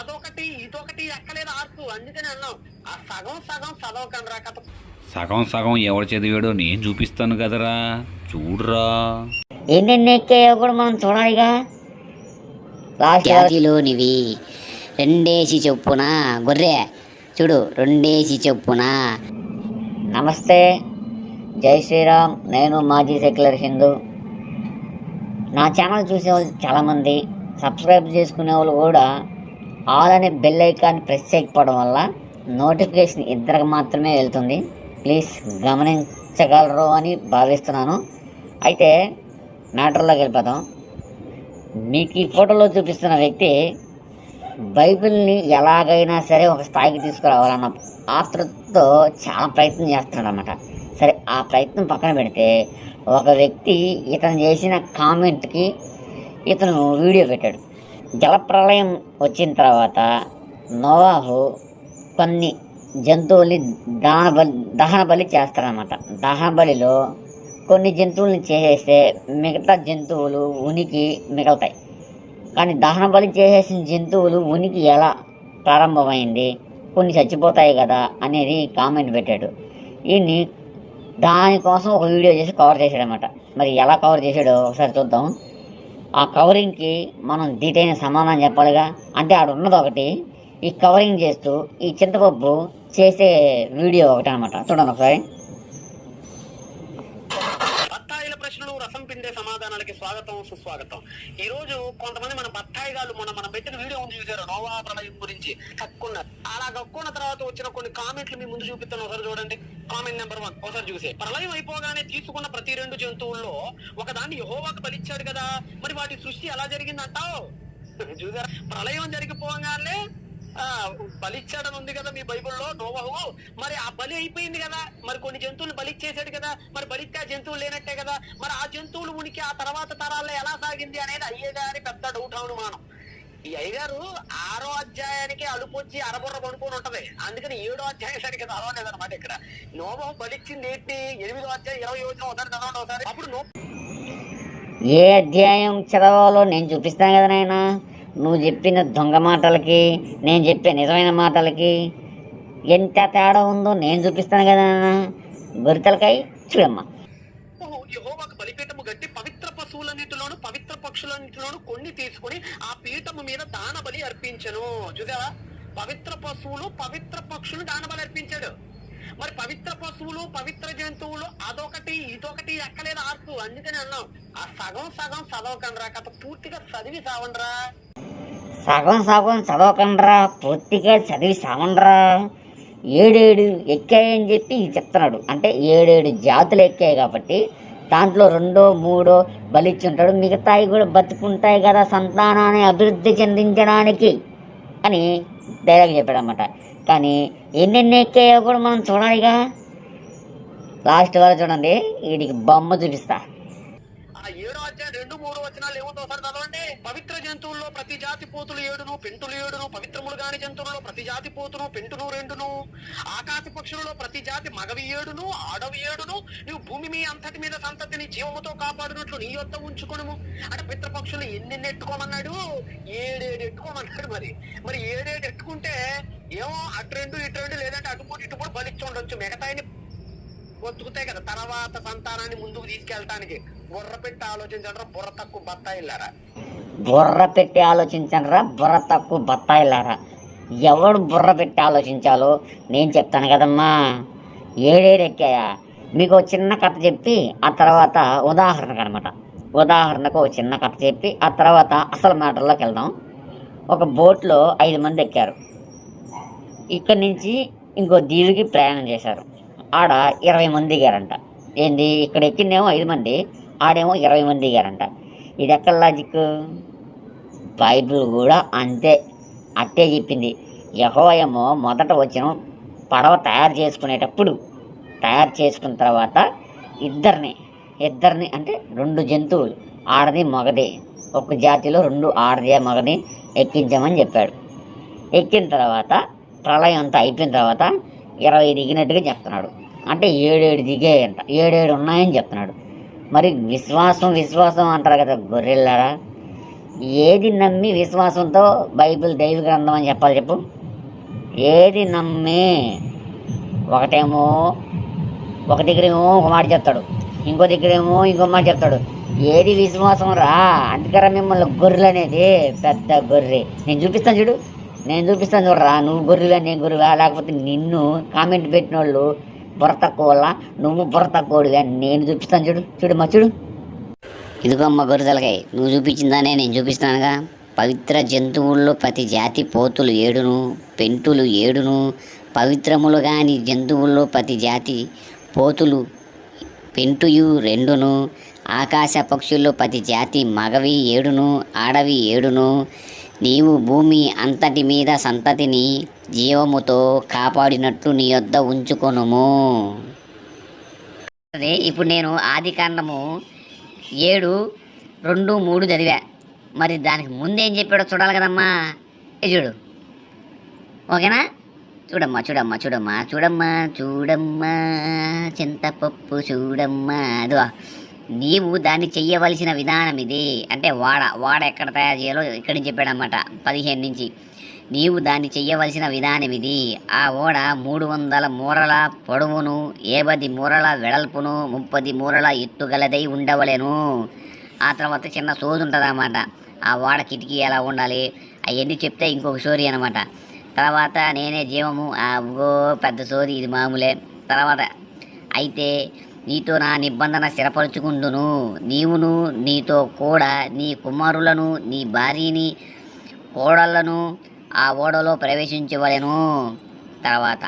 అదొకటి ఇదొకటి ఎక్కలేదు ఆర్పు. అందుకని అన్నాం. ఆ సగం సగం చదవకండి రా కథ. సగం సగం ఎవడు చదివాడో నేను చూపిస్తాను కదరా. చూడురా. ఎన్నెన్ని ఎక్కాయో కూడా మనం చూడాలిగా. లాస్ట్ జాతిలోనివి. రెండేసి చొప్పున. గొర్రె చూడు రెండేసి చొప్పున. నమస్తే. జై శ్రీరామ్. నేను మాజీ సెక్యులర్ హిందూ. నా ఛానల్ చూసే వాళ్ళు చాలామంది. సబ్స్క్రైబ్ చేసుకునే వాళ్ళు కూడా ఆల్ అనే బెల్ ఐకాన్ ప్రెస్ చేయకపోవడం వల్ల నోటిఫికేషన్ ఇద్దరికి మాత్రమే వెళ్తుంది. ప్లీజ్ గమనించగలరు అని భావిస్తున్నాను. అయితే మ్యాటర్లోకి వెళ్ళిపోదాం. మీకు ఈ ఫోటోలో చూపిస్తున్న వ్యక్తి బైబిల్ని ఎలాగైనా సరే ఒక స్థాయికి తీసుకురావాలన్న ఆతృతతో చాలా ప్రయత్నం చేస్తున్నాడు అనమాట సరే ఆ ప్రయత్నం పక్కన పెడితే ఒక వ్యక్తి ఇతను చేసిన కామెంట్కి ఇతను వీడియో పెట్టాడు. జలప్రలయం వచ్చిన తర్వాత నోవాహు కొన్ని జంతువుల్ని దహన బలి దహన బలి చేస్తారనమాట దహన బలిలో కొన్ని జంతువుల్ని చేసేస్తే మిగతా జంతువులు ఉనికి మిగులుతాయి. కానీ దహన బలి చేసేసిన జంతువులు ఉనికి ఎలా ప్రారంభమైంది? కొన్ని చచ్చిపోతాయి కదా అనేది కామెంట్ పెట్టాడు. ఈ దానికోసం ఒక వీడియో చేసి కవర్ చేశాడనమాట మరి ఎలా కవర్ చేశాడో ఒకసారి చూద్దాం. ఆ కవరింగ్కి మనం దీటైన సమాధానం చెప్పాలిగా? అంటే ఆడు ఉన్నది ఒకటి. ఈ కవరింగ్ చేస్తూ ఈ చింతపప్పు చేసే వీడియో ఒకటి అనమాట చూడండి ఒకసారి. స్వాగతం సుస్వాగతం. ఈ రోజు కొంతమంది మన బత్తాయి గారు మన మనం పెట్టిన వీడియో ఉంది చూసారు? నోవా ప్రళయం గురించి. కక్కున్నారు. అలా కక్కున్న తర్వాత వచ్చిన కొన్ని కామెంట్లు మీ ముందు చూపిస్తాను. ఒకసారి చూడండి. Comment number one. ఒకసారి చూసే. ప్రళయం అయిపోగానే తీసుకున్న ప్రతి రెండు జంతువుల్లో ఒకదాన్ని యహోవాకు బలిచ్చాడు కదా. మరి వాటి సృష్టి ఎలా జరిగిందంటావు? చూసారా? ప్రళయం జరిగిపోగానే బలిచ్చాడని ఉంది కదా మీ బైబిల్లో నోవహు. మరి ఆ బలి అయిపోయింది కదా. మరి కొన్ని జంతువులు బలిచ్చేసాడు కదా. మరి బలిస్తే ఆ జంతువులు లేనట్టే కదా. మరి ఆ జంతువులు ఉనికి ఆ తర్వాత తరాల్లో ఎలా సాగింది అనేది అయ్యగారి పెద్ద డౌట్ అనుమానం. ఈ అయ్యగారు ఆరో అధ్యాయానికి అలుపొచ్చి అరబుర్ర కొనుక్కొని ఉంటది. అందుకని ఏడో అధ్యాయం సరిగ్గా చదవలేదు అనమాట ఇక్కడ. నోబహు బలిచ్చింది ఏంటి? ఎనిమిదో అధ్యాయం ఇరవై వచ్చిన ఒకసారి చదవండి ఒకసారి. అప్పుడు నో ఏ అధ్యాయం చదవాలో నేను చూపిస్తాను కదా నాయనా. నువ్వు చెప్పిన దొంగ మాటలకి నేను చెప్పే నిజమైన మాటలకి ఎంత తేడా ఉందో నేను చూపిస్తాను కదా నాయనా గొరితలకాయ చూడమ్మా. యహోవాకు బలిపీఠము గట్టి పవిత్ర పశువులన్నిటిలోను పవిత్ర పక్షులన్నిటిలోను కొన్ని తీసుకొని ఆ పీఠము మీద దాన బలి అర్పించను. చూసావా? పవిత్ర పశువులు పవిత్ర పక్షులు దాన బలి అర్పించాడు. మరి పవిత్ర పశువులు పవిత్ర జంతువులు అదొకటి ఇదొకటి ఎక్కలేదు ఆర్పు. అందుకని అన్నాం ఆ సగం సగం చదవకండిరా కథ పూర్తిగా చదివి సావండ్రా సగం సగం చదవకండ్రా పూర్తిగా చదివి సామండ్రా ఏడేడు ఎక్కాయని చెప్పి చెప్తున్నాడు. అంటే ఏడేడు జాతులు ఎక్కాయి కాబట్టి దాంట్లో రెండో మూడో బలిచ్చుంటాడు. మిగతాయి కూడా బతుకుంటాయి కదా సంతానాన్ని అభివృద్ధి చెందించడానికి అని డైలాగ్ చెప్పాడు అనమాట కానీ ఎన్నెన్ని ఎక్కాయో కూడా మనం చూడాలిగా. లాస్ట్ వరకు చూడండి వీడికి బొమ్మ చూపిస్తా. ఆ ఏడో అధ్యాయం రెండు మూడు వచనాలు ఏముందో ఒకసారి చదవండి. పవిత్ర జంతువుల్లో ప్రతి జాతి పోతులు ఏడును పెంటులు ఏడును పవిత్రములు కాని జంతువుల్లో ప్రతి జాతి పోతును పెంటును రెండును. ఆకాశ పక్షులలో ప్రతి జాతి మగవి ఏడును ఆడవి ఏడును. నువ్వు భూమి మీ అంతటి మీద సంతతిని జీవముతో కాపాడినట్లు నీ యొద్ద ఉంచుకోను అంటే పితృపక్షులు ఎన్నెన్ని ఎట్టుకోమన్నాడు ఏడేడు ఎట్టుకోమన్నాడు మరి. మరి ఏడేడు ఎట్టుకుంటే ఏమో అటు రెండు ఇటు రెండు లేదంటే అటుపోటు ఇటు బలిచ్చి ఉండొచ్చు. మిగతాయిని బతుకుతాయి కదా. తర్వాత సంతానాన్ని ముందుకు తీసుకెళ్ళటానికి బుర్ర పెట్టి ఆలోచించడం బుర్ర తక్కువ బత్తాయిల్లారా? బుర్ర పెట్టి ఆలోచించనరా బుర్ర తక్కువ బత్తాయిలారా ఎవడు బుర్ర పెట్టి ఆలోచించాలో నేను చెప్తాను కదమ్మా. ఏడేడెక్కాయా? మీకు చిన్న కథ చెప్పి ఆ తర్వాత ఉదాహరణకు అనమాట ఉదాహరణకు ఒక చిన్న కథ చెప్పి ఆ తర్వాత అసలు మ్యాటర్లోకి వెళ్దాం. ఒక బోట్లో ఐదు మంది ఎక్కారు. ఇక్కడి నుంచి ఇంకో దీవికి ప్రయాణం చేశారు. ఆడ ఇరవై మంది దిగారంట ఏంది? ఇక్కడ ఎక్కిందేమో ఐదు మంది. ఆడేమో ఇరవై మంది దిగారంట ఇది ఎక్కడ లాజిక్ బైబిల్ కూడా అంతే అట్టే చెప్పింది. యహోయమో మొదట వచ్చిన పడవ తయారు చేసుకునేటప్పుడు తయారు చేసుకున్న తర్వాత ఇద్దరిని ఇద్దరిని అంటే రెండు జంతువులు ఆడది మగది. ఒక జాతిలో రెండు ఆడది మగది ఎక్కించమని చెప్పాడు. ఎక్కిన తర్వాత ప్రళయం అంతా అయిపోయిన తర్వాత ఇరవై దిగినట్టుగా చెప్తున్నాడు. అంటే ఏడేడు దిగాయంట. ఏడేడు ఉన్నాయని చెప్తున్నాడు. మరి విశ్వాసం విశ్వాసం అంటారు కదా గొర్రెల్లారా? ఏది నమ్మి విశ్వాసంతో బైబిల్ దైవ గ్రంథం అని చెప్పాలి చెప్పు. ఏది నమ్మి ఒకటేమో ఒక దగ్గరేమో ఒక మాట చెప్తాడు. ఇంకో దగ్గరేమో ఇంకో మాట చెప్తాడు. ఏది విశ్వాసం రా? అందుకరా మిమ్మల్ని గొర్రెలు అనేది పెద్ద గొర్రె. నేను చూపిస్తాను చూడు. నేను చూపిస్తాను చూడరా నువ్వు గొర్రెలు నేను గొర్రెవా లేకపోతే నిన్ను కామెంట్ పెట్టిన వాళ్ళు బురత కోళ్ళ నువ్వు నువ్వు బుర్ర తక్కువడివా నేను చూపిస్తాను చూడు చూడు మా చూడు. ఇదిగోమ్మ గొర్రెలకాయ నువ్వు చూపించిందానే నేను చూపిస్తున్నానుగా. పవిత్ర జంతువుల్లో ప్రతి జాతి పోతులు ఏడును పెంటులు ఏడును పవిత్రములు కాని జంతువుల్లో ప్రతి జాతి పోతులు పెంటుయు రెండును ఆకాశ పక్షుల్లో ప్రతి జాతి మగవి ఏడును ఆడవి ఏడును నీవు భూమి అంతటి మీద సంతతిని జీవముతో కాపాడినట్లు నీ యొద్ద ఉంచుకొనుము. అదే ఇప్పుడు నేను ఆది కాండము ఏడు రెండు మూడు చదివా. మరి దానికి ముందేం చెప్పాడో చూడాలి కదమ్మా. ఏ చూడు. ఓకేనా? చూడమ్మా చూడమ్మా చూడమ్మా చూడమ్మా చూడమ్మా చింతపప్పు చూడమ్మా అదో నీవు దాన్ని చెయ్యవలసిన విధానం ఇది. అంటే వాడ వాడ ఎక్కడ తయారు చేయాలో ఇక్కడి నుంచి చెప్పాడనమాట పదిహేను నుంచి. నీవు దాన్ని చెయ్యవలసిన విధానం ఇది. ఆ ఓడ మూడు వందల మూరల పొడవును ఏబది మూరల వెడల్పును ముప్పది మూరల ఎత్తుగలదై ఉండవలెను. ఆ తర్వాత చిన్న సోది ఉంటుంది అన్నమాట ఆ ఓడ కిటికీ ఎలా ఉండాలి? అవన్నీ చెప్తే ఇంకొక స్టోరీ అనమాట తర్వాత నేనే జీవము ఆ ఓ పెద్ద సోది ఇది మామూలే. తర్వాత అయితే నీతో నా నిబంధన స్థిరపరుచుకుందును. నీవును నీతో కూడా నీ కుమారులను నీ భార్యని కోడళ్ళను ఆ ఓడలో ప్రవేశించవలెను. తర్వాత